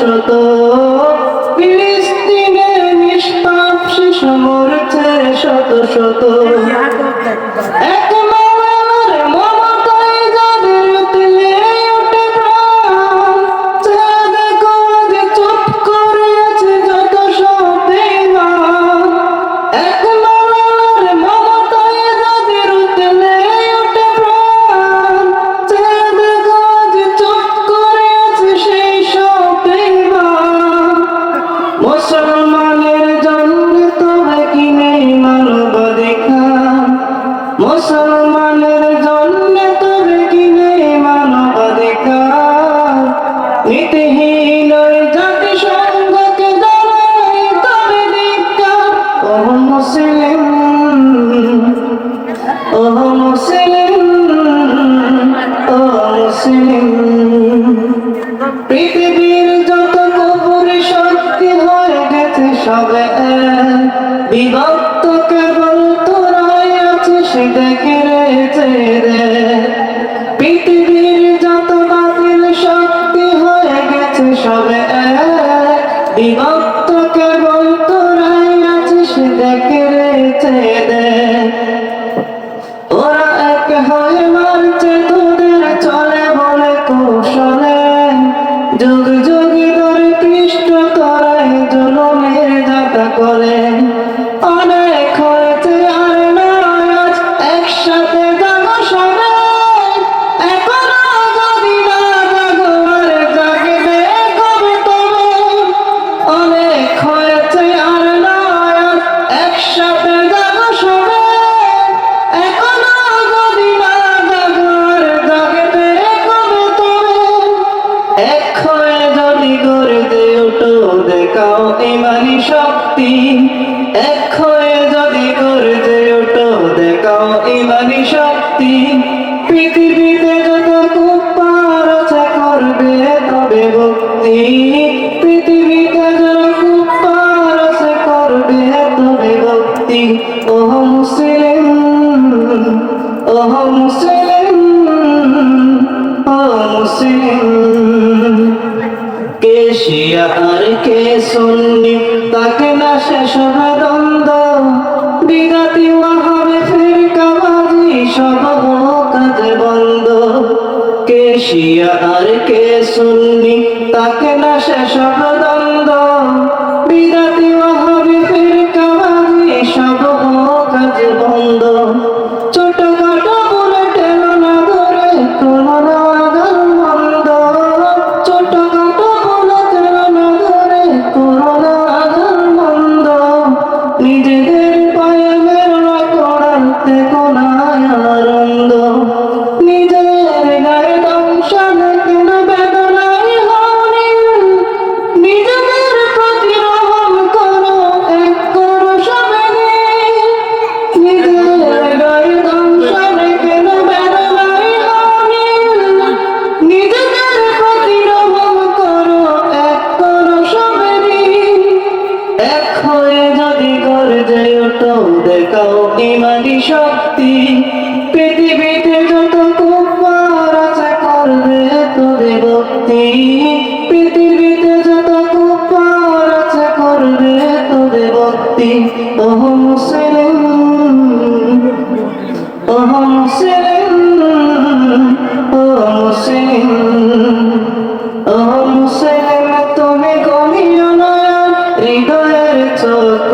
শত মুসলমানের জন্য তবে কি নেই মানবাধিকার মুসলমানের জন্য তবে কি নেই মানবাধিকার নীতিহীন ওই জাতিসংঘকে জানাই তবে ধিক্কার ও মুসলিম ও মুসলিম ও মুসলিম। বিভক্ত করে। অনেক দেখাও ইমানি শক্তি। পৃথিবীতে যত কুপার আছে করবে, তবে ভক্তি। পৃথিবীতে যত কুপার আছে করবে, তবে ভক্তি। ও মুসলিম ও মুসলিম ও মুসলিম। কে শিয়া আর কে সুন্নি, তাকে না শেষ হবে বন্ধ। কে শিয়া আর কে সুন্নি তাকে না শেষ হবে দেখাও ইমানি শক্তি। পৃথিবীতে যত কুমার আছে, করবে তোরে ভক্তি। পৃথিবীতে যত কুমার আছে, করবে তোরে ভক্তি। ও মুসলিম ও মুসলিম ও মুসলিম ও মুসলিম, তুমি গভীর নয়ন, হৃদয়ের চোখগুলো